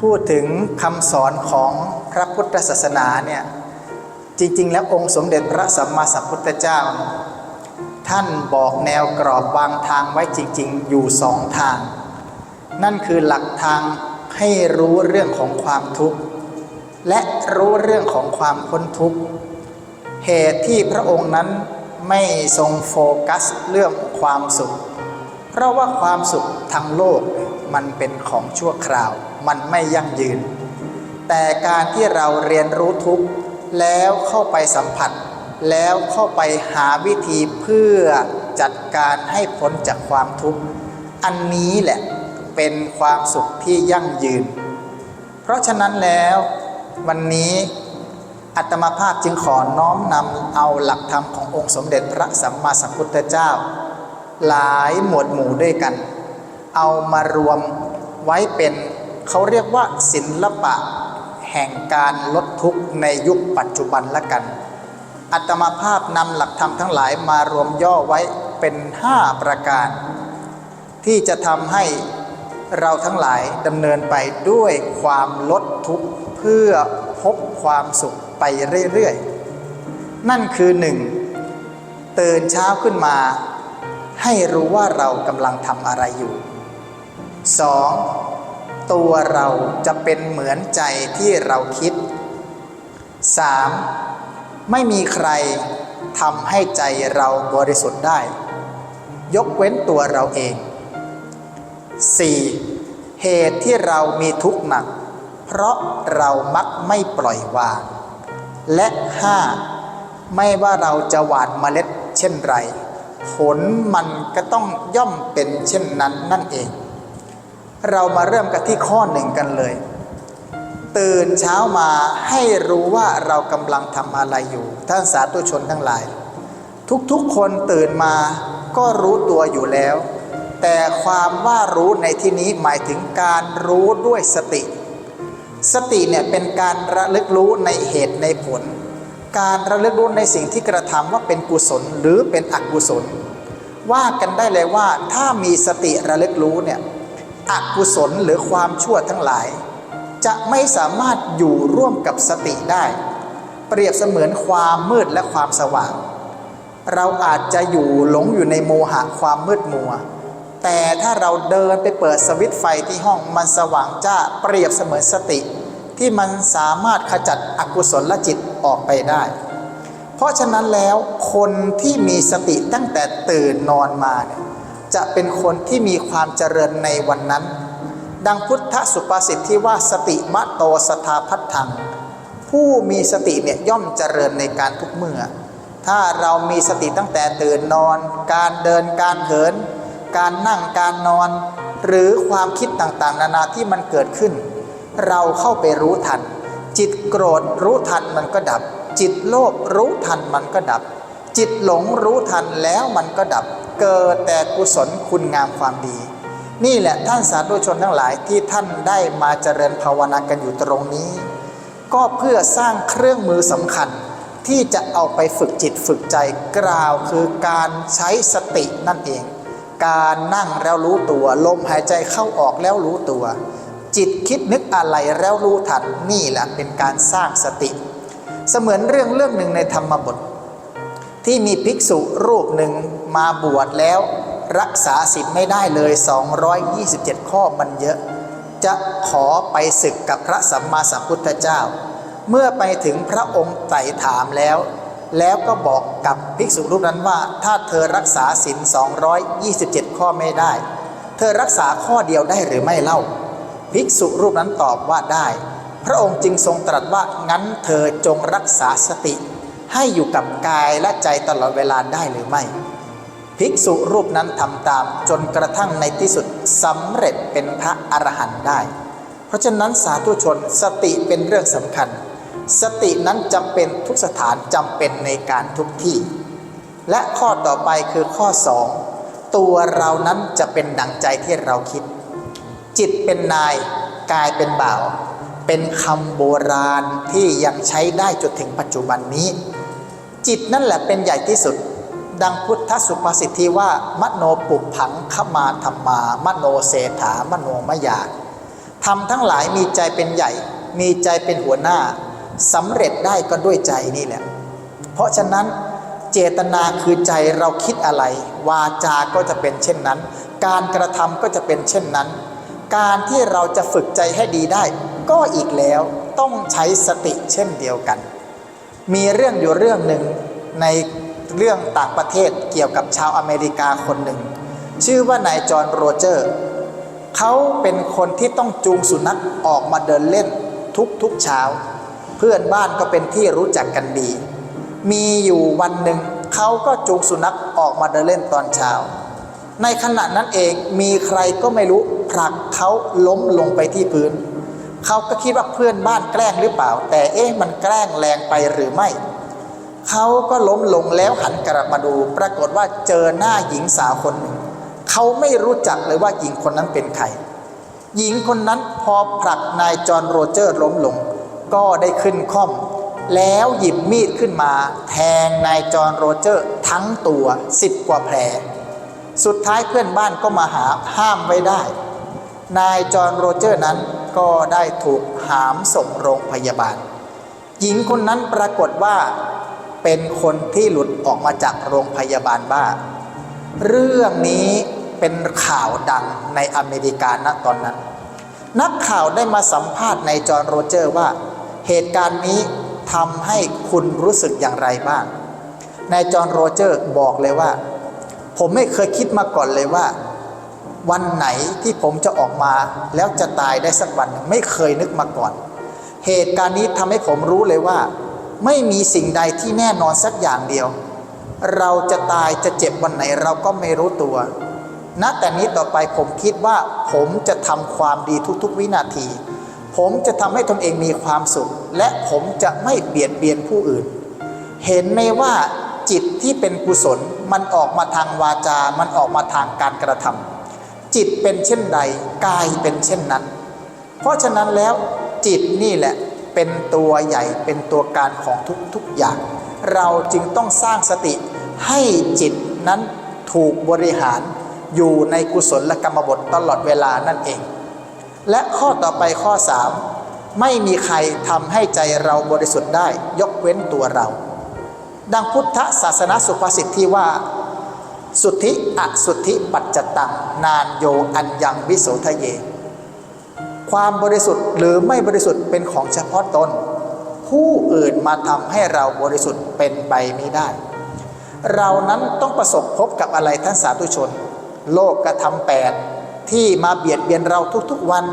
พูดถึงคำสอนของพระพุทธศาสนาเนี่ยจริง ๆ แล้วองค์สมเด็จพระสัมมาสัมพุทธเจ้า ท่านบอกแนวกรอบวางทางไว้จริง ๆ อยู่สองทาง นั่นคือหลักทางให้รู้เรื่องของความทุกข์ และรู้เรื่องของความพ้นทุกข์เหตุที่พระองค์นั้นไม่ทรงโฟกัสเรื่องความสุข ราะว่าความสุขทางโลกมันเป็นของชั่วคราว มันไม่ยั่งยืน แต่การที่เราเรียนรู้ทุกข์แล้วเข้าไปสัมผัส แล้วเข้าไปหาวิธีเพื่อจัดการให้พ้นจากความทุกข์ อันนี้แหละเป็นความสุขที่ยั่งยืน เพราะฉะนั้นแล้ววันนี้อัตมาภาพจึงขอน้อมนำเอาหลักธรรมขององค์สมเด็จพระสัมมาสัมพุทธเจ้า หลายหมวดหมู่ด้วยกัน เอามารวมไว้เป็นเขาเรียกว่าศิลปะแห่งการลดทุกข์ในยุคปัจจุบันละกัน อัตมาภาพนำหลักธรรมทั้งหลายมารวมย่อไว้เป็น 5 ประการ ที่จะทำให้เราทั้งหลายดำเนินไปด้วยความลดทุกข์เพื่อพบความสุขไปเรื่อยๆ นั่นคือหนึ่งตื่นเช้าขึ้นมา ให้รู้ว่าเรากำลังทำอะไรอยู่ 2. ตัวเราจะเป็นเหมือนใจที่เราคิด 3. ไม่มีใครทำให้ใจเราบริสุทธิ์ได้ ยกเว้นตัวเราเอง 4. เหตุที่เรามีทุกข์หนัก เพราะเรามักไม่ปล่อยวาง และ 5. ไม่ว่าเราจะหว่านเมล็ดเช่นไร ผลมันก็ต้องย่อมเป็นเช่นนั้นนั่นเอง เรามาเริ่มกันที่ข้อหนึ่งกันเลย ตื่นเช้ามาให้รู้ว่าเรากำลังทำอะไรอยู่ ท่านสาธุชนทั้งหลาย ทุกๆคนตื่นมาก็รู้ตัวอยู่แล้ว แต่ความว่ารู้ในที่นี้หมายถึงการรู้ด้วยสติ สติเนี่ยเป็นการระลึกรู้ในเหตุในผล การระลึกรู้ในสิ่งที่กระทำว่าเป็นกุศลหรือเป็นอกุศล ว่ากันได้เลยว่าถ้ามีสติระลึกรู้เนี่ยอกุศลหรือความชั่วทั้งหลาย จะไม่สามารถอยู่ร่วมกับสติได้ เปรียบเสมือนความมืดและความสว่าง เราอาจจะอยู่หลงอยู่ในโมหะความมืดมัว แต่ถ้าเราเดินไปเปิดสวิตไฟที่ห้องมันสว่างจ้าเปรียบเสมือนสติ ที่มันสามารถขจัดอกุศลจิตออกไปได้ เพราะฉะนั้นแล้วคนที่มีสติตั้งแต่ตื่นนอนมาเนี่ยจะเป็นคนที่มีความเจริญในวันนั้น ดังพุทธสุภาษิตที่ว่าสติมะโตสทาพัฒถัง ผู้มีสติเนี่ยย่อมเจริญในการทุกเมื่อ ถ้าเรามีสติตั้งแต่ตื่นนอน การเดินการเหิน การนั่งการนอน หรือความคิดต่างๆ นานาที่มันเกิดขึ้น เราเข้าไปรู้ทัน จิตโกรธรู้ทันมันก็ดับ จิตโลภรู้ทันมันก็ดับ จิตหลงรู้ทันแล้วมันก็ดับ เกิดแต่กุศลคุณงามความดี นี่แหละท่านสาธุชนทั้งหลายที่ท่านได้มาเจริญภาวนากันอยู่ตรงนี้ ก็เพื่อสร้างเครื่องมือสำคัญที่จะเอาไปฝึกจิตฝึกใจกล่าวคือการใช้สตินั่นเอง การนั่งแล้วรู้ตัว ลมหายใจเข้าออกแล้วรู้ตัว จิตคิดนึกอะไรแล้วรู้ทันนี่แหละเป็นการสร้างสติ เสมือนเรื่องเรื่องหนึ่งในธรรมบท ที่มีภิกษุรูปหนึ่งมาบวชแล้ว รักษาศีลไม่ได้เลย 227 ข้อมันเยอะ จะขอไปศึกกับพระสัมมาสัมพุทธเจ้า เมื่อไปถึงพระองค์ไต่ถามแล้ว แล้วก็บอกกับภิกษุรูปนั้นว่า ถ้าเธอรักษาศีล227 ข้อไม่ได้ เธอรักษาข้อเดียวได้หรือไม่เล่า ภิกษุรูปนั้นตอบว่าได้ พระองค์จึงทรงตรัสว่างั้นเธอจงรักษาสติ ให้อยู่กับกายและใจตลอดเวลาได้หรือไม่ ภิกษุรูปนั้นทำตามจนกระทั่งในที่สุดสำเร็จเป็นพระอรหันต์ได้ เพราะฉะนั้นสาธุชนสติเป็นเรื่องสำคัญ สตินั้นจำเป็นทุกสถานจำเป็นในการทุกที่ และข้อต่อไปคือข้อ 2 ตัวเรานั้นจะเป็นดังใจที่เราคิด จิตเป็นนายกายเป็นบ่าว เป็นคำโบราณที่ยังใช้ได้จนถึงปัจจุบันนี้ จิตนั่นแหละเป็นใหญ่ที่สุด ดังพุทธสุภาษิตที่ว่ามโนปุพังขมาธรรมา มโนเศรษฐามโนมยาททำทั้งหลายมีใจเป็นใหญ่ มีใจเป็นหัวหน้าสำเร็จได้ก็ด้วยใจนี่แหละ เพราะฉะนั้นเจตนาคือใจเราคิดอะไร วาจาก็จะเป็นเช่นนั้น การกระทำก็จะเป็นเช่นนั้น การที่เราจะฝึกใจให้ดีได้ ก็อีกแล้วต้องใช้สติเช่นเดียวกัน มีเรื่องอยู่เรื่องหนึ่งในเรื่องต่างประเทศเกี่ยวกับชาวอเมริกาคนหนึ่ง ชื่อว่านายจอห์นโรเจอร์ เขาเป็นคนที่ต้องจูงสุนัขออกมาเดินเล่นทุกๆเช้า เพื่อนบ้านก็เป็นที่รู้จักกันดี มีอยู่วันหนึ่งเขาก็จูงสุนัขออกมาเดินเล่นตอนเช้า ในขณะนั้นเองมีใครก็ไม่รู้ผลักเขาล้มลงไปที่พื้น เขาก็คิดว่าเพื่อนบ้านแกล้งหรือเปล่า แต่เอ๊ะมันแกล้งแรงไปหรือไม่เขาก็ล้มลงแล้วหันกลับมาดู ปรากฏว่าเจอหน้าหญิงสาวคนหนึ่งเขาไม่รู้จักเลยว่าหญิงคนนั้นเป็นใครหญิงคนนั้นพอผลักนายจอห์นโรเจอร์ล้มลง ก็ได้ขึ้นค่อม แล้วหยิบมีดขึ้นมา แทงนายจอห์นโรเจอร์ทั้งตัวสิบกว่าแผล สุดท้ายเพื่อนบ้านก็มาหาห้ามไว้ได้ นายจอห์นโรเจอร์นั้นก็ได้ถูกหามส่งโรงพยาบาล หญิงคนนั้นปรากฏว่าเป็นคนที่หลุดออกมาจากโรงพยาบาลบ้า เรื่องนี้เป็นข่าวดังในอเมริกาณตอนนั้น นักข่าวได้มาสัมภาษณ์ในจอห์นโรเจอร์ว่า เหตุการณ์นี้ทำให้คุณรู้สึกอย่างไรบ้างนายจอห์นโรเจอร์บอกเลยว่า ผมไม่เคยคิดมาก่อนเลยว่า วันไหนที่ผมจะออกมาแล้วจะตายได้สักวันไม่เคยนึกมาก่อน เหตุการณ์นี้ทำให้ผมรู้เลยว่า ไม่มีสิ่งใดที่แน่นอนสักอย่างเดียว เราจะตายจะเจ็บวันไหนเราก็ไม่รู้ตัวณแต่นี้ต่อไปผมคิดว่า ผมจะทำความดีทุกๆวินาที ผมจะทำให้ตนเองมีความสุข และผมจะไม่เบียดเบียนผู้อื่น เห็นไหมว่า จิตที่เป็นกุศลมันออกมาทางวาจา มันออกมาทางการกระทำจิตเป็นเช่นใดกายเป็นเช่นนั้น เพราะฉะนั้นแล้วจิตนี่แหละเป็นตัวใหญ่เป็นตัวการของทุกๆอย่าง เราจึงต้องสร้างสติให้จิตนั้นถูกบริหารอยู่ในกุศลและกรรมบทตลอดเวลานั่นเอง และข้อต่อไปข้อ 3 ไม่มีใครทำให้ใจเราบริสุทธิ์ได้ยกเว้นตัวเรา ดังพุทธศาสนาสุภาษิตที่ว่า สุทธิอสุทธิปัจจตังนานโยอัญยังวิโสทะเย ความบริสุทธิ์หรือไม่บริสุทธิ์เป็นของเฉพาะตน ผู้อื่นมาทำให้เราบริสุทธิ์เป็นไปไม่ได้ เรานั้นต้องประสบพบกับอะไรท่านสาธุชน โลกกระทำแปดที่มาเบียดเบียนเราทุกๆวัน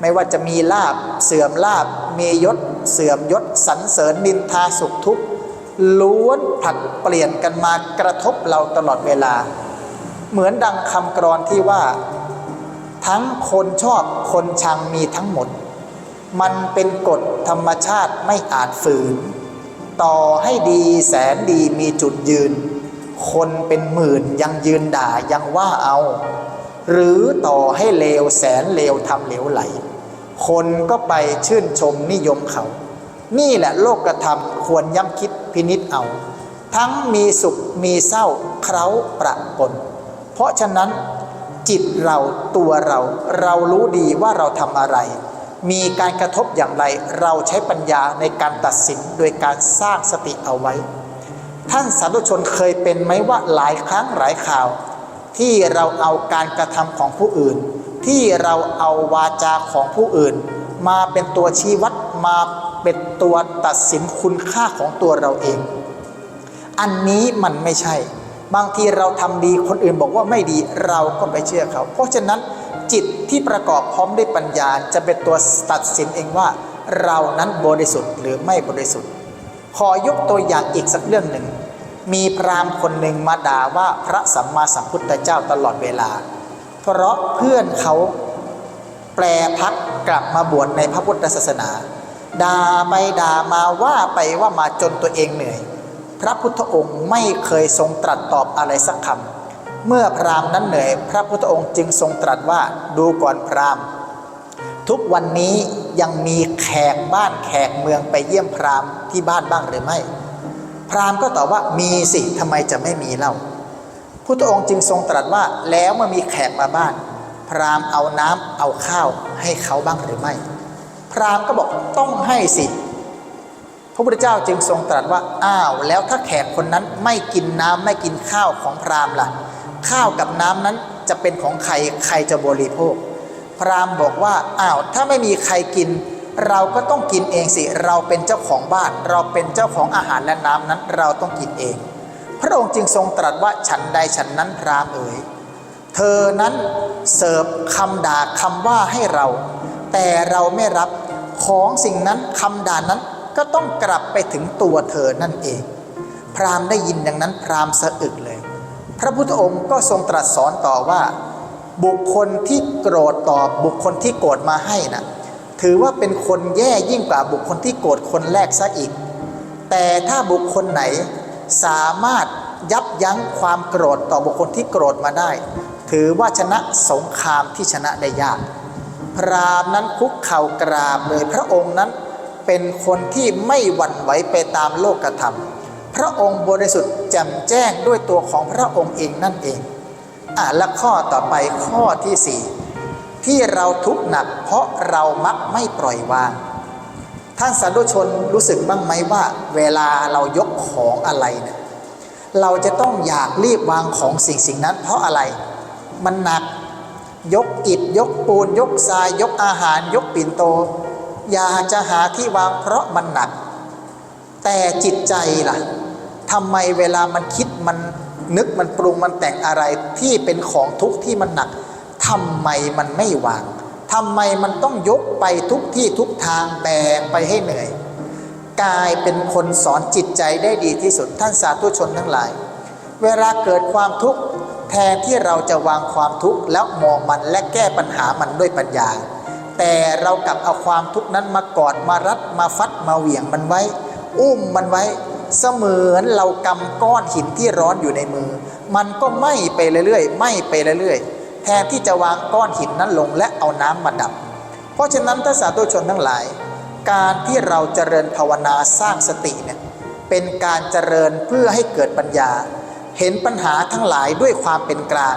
ไม่ว่าจะมีลาบเสื่อมลาบมียศ เสื่อมยศสรรเสริญนินทาสุขทุกข์ ล้วนผลัดเปลี่ยนกันมากระทบเราตลอดเวลา เหมือนดังคำกรอนที่ว่า ทั้งคนชอบคนชังมีทั้งหมด มันเป็นกฎธรรมชาติไม่อาจฝืน ต่อให้ดีแสนดีมีจุดยืน คนเป็นหมื่นยังยืนด่ายังว่าเอา หรือต่อให้เลวแสนเลวทำเหลวไหล คนก็ไปชื่นชมนิยมเขา นี่แหละโลกกระทำควรย้ำคิดพินิษเอา ทั้งมีสุขมีเศร้าเคร้าประปนเพราะฉะนั้นจิตเราตัวเราเรารู้ดีว่าเราทำอะไร มีการกระทบอย่างไร เราใช้ปัญญาในการตัดสินโดยการสร้างสติเอาไว้ ท่านสาธุชนเคยเป็นไหมว่าหลายครั้งหลายข่าว ที่เราเอาการกระทำของผู้อื่น ที่เราเอาวาจาของผู้อื่น มาเป็นตัวชี้วัดมา เป็นตัวตัดสินคุณค่าของตัวเราเอง อันนี้มันไม่ใช่ บางทีเราทำดีคนอื่นบอกว่าไม่ดีเราก็ไปเชื่อเขา เพราะฉะนั้นจิตที่ประกอบพร้อมด้วยปัญญาจะเป็นตัวตัดสินเองว่าเรานั้นบริสุทธิ์หรือไม่บริสุทธิ์ ขอยกตัวอย่างอีกสักเรื่องหนึ่ง มีพราหมณ์คนหนึ่งมาด่าว่าพระสัมมาสัมพุทธเจ้าตลอดเวลา เพราะเพื่อนเขาแปลพักกลับมาบวชในพระพุทธศาสนา ด่าไปด่ามาว่าไปว่ามาจนตัวเองเหนื่อย พระพุทธองค์ไม่เคยทรงตรัสตอบอะไรสักคำเมื่อพราหมณ์นั้นเหนื่อย พระพุทธองค์จึงทรงตรัสว่าดูก่อนพราหมณ์ ทุกวันนี้ยังมีแขกบ้านแขกเมืองไปเยี่ยมพราหมณ์ที่บ้านบ้างหรือไม่ พราหมณ์ก็ตอบว่ามีสิทำไมจะไม่มีเล่าพุทธองค์จึงทรงตรัสว่าแล้วเมื่อมีแขกมาบ้าน พราหมณ์เอาน้ำเอาข้าวให้เขาบ้างหรือไม่ พราหมณ์ก็บอกต้องให้สิพระพุทธเจ้าจึงทรงตรัสว่าอ้าวแล้วถ้าแขกคนนั้นไม่กินน้ำไม่กินข้าวของพราหมณ์ล่ะ ข้าวกับน้ำนั้นจะเป็นของใครใครจะบริโภค พราหมณ์บอกว่าอ้าวถ้าไม่มีใครกิน เราก็ต้องกินเองสิ เราเป็นเจ้าของบ้าน เราเป็นเจ้าของอาหารและน้ำนั้น เราต้องกินเอง พระองค์จึงทรงตรัสว่าฉันใดฉันนั้นพราหมณ์เอ๋ยเธอนั้นเสิร์ฟคำด่าคำว่าให้เรา แต่เราไม่รับ ของสิ่งนั้นคำด่านั้นก็ต้องกลับไปถึงตัวเธอนั่นเอง พราหมณ์ได้ยินดังนั้นพราหมณ์สะอึกเลย พระพุทธองค์ก็ทรงตรัสสอนต่อว่า บุคคลที่โกรธต่อบุคคลที่โกรธมาให้นะถือว่าเป็นคนแย่ยิ่งกว่าบุคคลที่โกรธคนแรกซะอีก แต่ถ้าบุคคลไหนสามารถยับยั้งความโกรธต่อบุคคลที่โกรธมาได้ ถือว่าชนะสงครามที่ชนะได้ยาก พราหมณ์นั้นคุกเข่ากราบเลยพระองค์นั้นเป็นคนที่ไม่หวั่นไหวไปตามโลกธรรม พระองค์บริสุทธิ์แจ่มแจ้งด้วยตัวของพระองค์เองนั่นเองอะและข้อต่อไปข้อที่สี่ที่เราทุกข์หนัก เพราะเรามักไม่ปล่อยวาง ท่านสาธุชนรู้สึกบ้างไหมว่า เวลาเรายกของอะไรเนี่ยเราจะต้องอยากรีบวางของสิ่งสิ่งนั้น เพราะอะไร มันหนัก ยกอิฐยกปูน ยกทราย ยกอาหาร ยกปิ่นโต อยากจะหาที่วางเพราะมันหนัก แต่จิตใจล่ะทำไมเวลามันคิดมันนึกมันปรุงมันแต่งอะไรที่เป็นของทุกข์ที่มันหนักทำไมมันไม่วางทำไมมันต้องยกไปทุกที่ทุกทางแบกไปให้เหนื่อย กายเป็นคนสอนจิตใจได้ดีที่สุดท่านสาธุชนทั้งหลาย เวลาเกิดความทุกข์ แทนที่เราจะวางความทุกข์แล้วมองมันและแก้ปัญหามันด้วยปัญญา แต่เรากลับเอาความทุกข์นั้นมากอดมารัดมาฟัดมาเหวี่ยงมันไว้ อุ้มมันไว้ เสมือนเรากำก้อนหินที่ร้อนอยู่ในมือ มันก็ไหม้ไปเรื่อยๆไหม้ไปเรื่อยๆ แทนที่จะวางก้อนหินนั้นลงและเอาน้ำมาดับ เพราะฉะนั้นท่านสาธุชนทั้งหลาย การที่เราเจริญภาวนาสร้างสติเนี่ยเป็นการเจริญเพื่อให้เกิดปัญญา เห็นปัญหาทั้งหลายด้วยความเป็นกลาง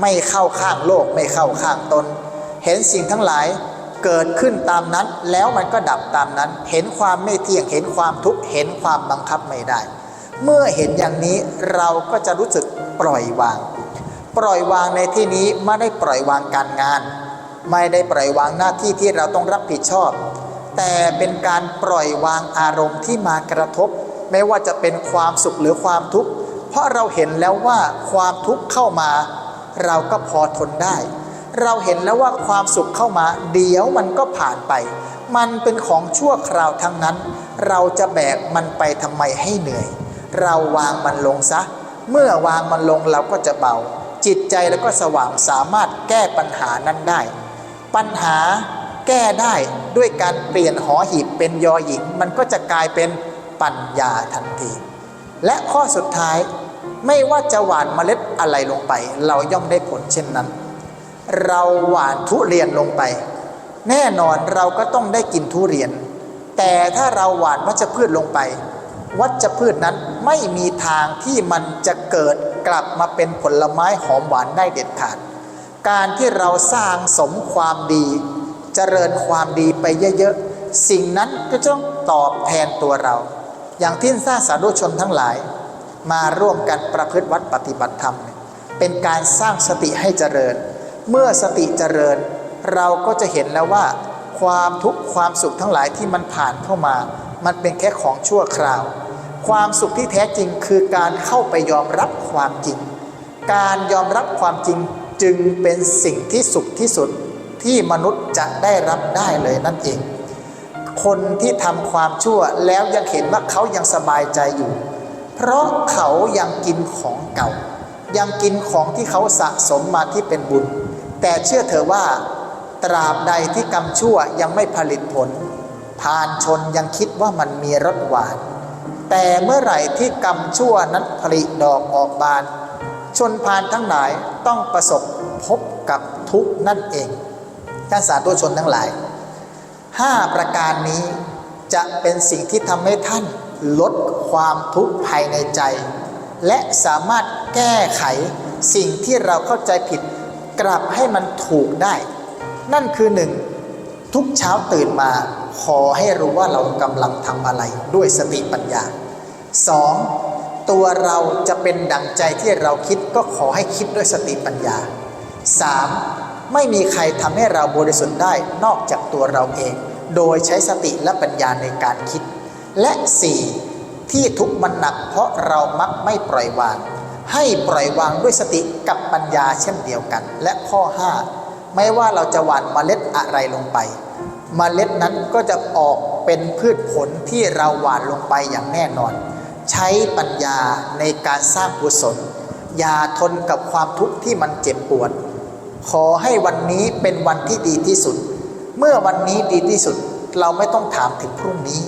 ไม่เข้าข้างโลกไม่เข้าข้างตน เห็นสิ่งทั้งหลายเกิดขึ้นตามนั้น แล้วมันก็ดับตามนั้น เห็นความไม่เที่ยงเห็นความทุกข์เห็นความบังคับไม่ได้ เมื่อเห็นอย่างนี้เราก็จะรู้สึกปล่อยวาง ปล่อยวางในที่นี้ไม่ได้ปล่อยวางการงาน ไม่ได้ปล่อยวางหน้าที่ที่เราต้องรับผิดชอบ แต่เป็นการปล่อยวางอารมณ์ที่มากระทบ ไม่ว่าจะเป็นความสุขหรือความทุกข์ เพราะเราเห็นแล้วว่าความทุกข์เข้ามา เราก็พอทนได้ เราเห็นแล้วว่าความสุขเข้ามา เดี๋ยวมันก็ผ่านไป มันเป็นของชั่วคราวทั้งนั้น เราจะแบกมันไปทำไมให้เหนื่อย เราวางมันลงซะ เมื่อวางมันลงเราก็จะเบา จิตใจแล้วก็สว่างสามารถแก้ปัญหานั้นได้ ปัญหาแก้ได้ด้วยการเปลี่ยนหอหีบเป็นยอหญิง มันก็จะกลายเป็นปัญญาทันที และข้อสุดท้ายไม่ว่าจะหว่านเมล็ดอะไรลงไป เราย่อมได้ผลเช่นนั้น เราหว่านทุเรียนลงไป แน่นอนเราก็ต้องได้กินทุเรียน แต่ถ้าเราหว่านวัชพืชลงไป วัชพืชนั้นไม่มีทางที่มันจะเกิดกลับมาเป็นผลไม้หอมหวานได้เด็ดขาด การที่เราสร้างสมความดีเจริญความดีไปเยอะๆ สิ่งนั้นก็จะต้องตอบแทนตัวเรา อย่างที่ท่านสาธุชนทั้งหลาย มาร่วมกันประพฤติวัดปฏิบัติธรรมเนี่ยเป็นการสร้างสติให้เจริญ เมื่อสติเจริญ เราก็จะเห็นแล้วว่า ความทุกข์ความสุขทั้งหลายที่มันผ่านเข้ามา มันเป็นแค่ของชั่วคราว ความสุขที่แท้จริงคือการเข้าไปยอมรับความจริง การยอมรับความจริงจึงเป็นสิ่งที่สุขที่สุดที่มนุษย์จะได้รับได้เลยนั่นเอง คนที่ทำความชั่วแล้วยังเห็นว่าเขายังสบายใจอยู่ เพราะเขายังกินของเก่า ยังกินของที่เขาสะสมมาที่เป็นบุญ แต่เชื่อเถอะว่า ตราบใดที่กรรมชั่วยังไม่ผลิตผลพานชนยังคิดว่ามันมีรสหวาน แต่เมื่อไหร่ที่กรรมชั่วนั้นผลิดอกออกบาน ชนพานทั้งหลายต้องประสบพบกับทุกนั่นเองท่านสาธุชนทั้งหลาย ห้าประการนี้จะเป็นสิ่งที่ทำให้ท่านลดความทุกข์ภายในใจ และสามารถแก้ไขสิ่งที่เราเข้าใจผิด กลับให้มันถูกได้ นั่นคือหนึ่งทุกเช้าตื่นมาขอให้รู้ว่าเรากำลังทำอะไรด้วยสติปัญญาสองตัวเราจะเป็นดั่งใจที่เราคิดก็ขอให้คิดด้วยสติปัญญาสาม ไม่มีใครทำให้เราบริสุทธิ์ได้นอกจากตัวเราเอง โดยใช้สติและปัญญาในการคิด และสี่ที่ทุกมันหนักเพราะเรามักไม่ปล่อยวาง ให้ปล่อยวางด้วยสติกับปัญญาเช่นเดียวกัน และข้อ 5 ไม่ว่าเราจะหว่านเมล็ดอะไรลงไปเมล็ดนั้นก็จะออกเป็นพืชผลที่เราหว่านลงไปอย่างแน่นอน ใช้ปัญญาในการสร้างกุศลอย่าทนกับความทุกข์ที่มันเจ็บปวด ขอให้วันนี้เป็นวันที่ดีที่สุด เมื่อวันนี้ดีที่สุดเราไม่ต้องถามถึงพรุ่งนี้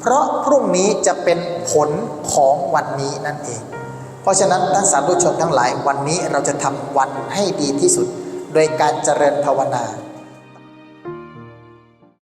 เพราะพรุ่งนี้จะเป็นผลของวันนี้นั่นเอง เพราะฉะนั้นท่านสาธุชนทั้งหลายวันนี้เราจะทำวันให้ดีที่สุด โดยการเจริญภาวนา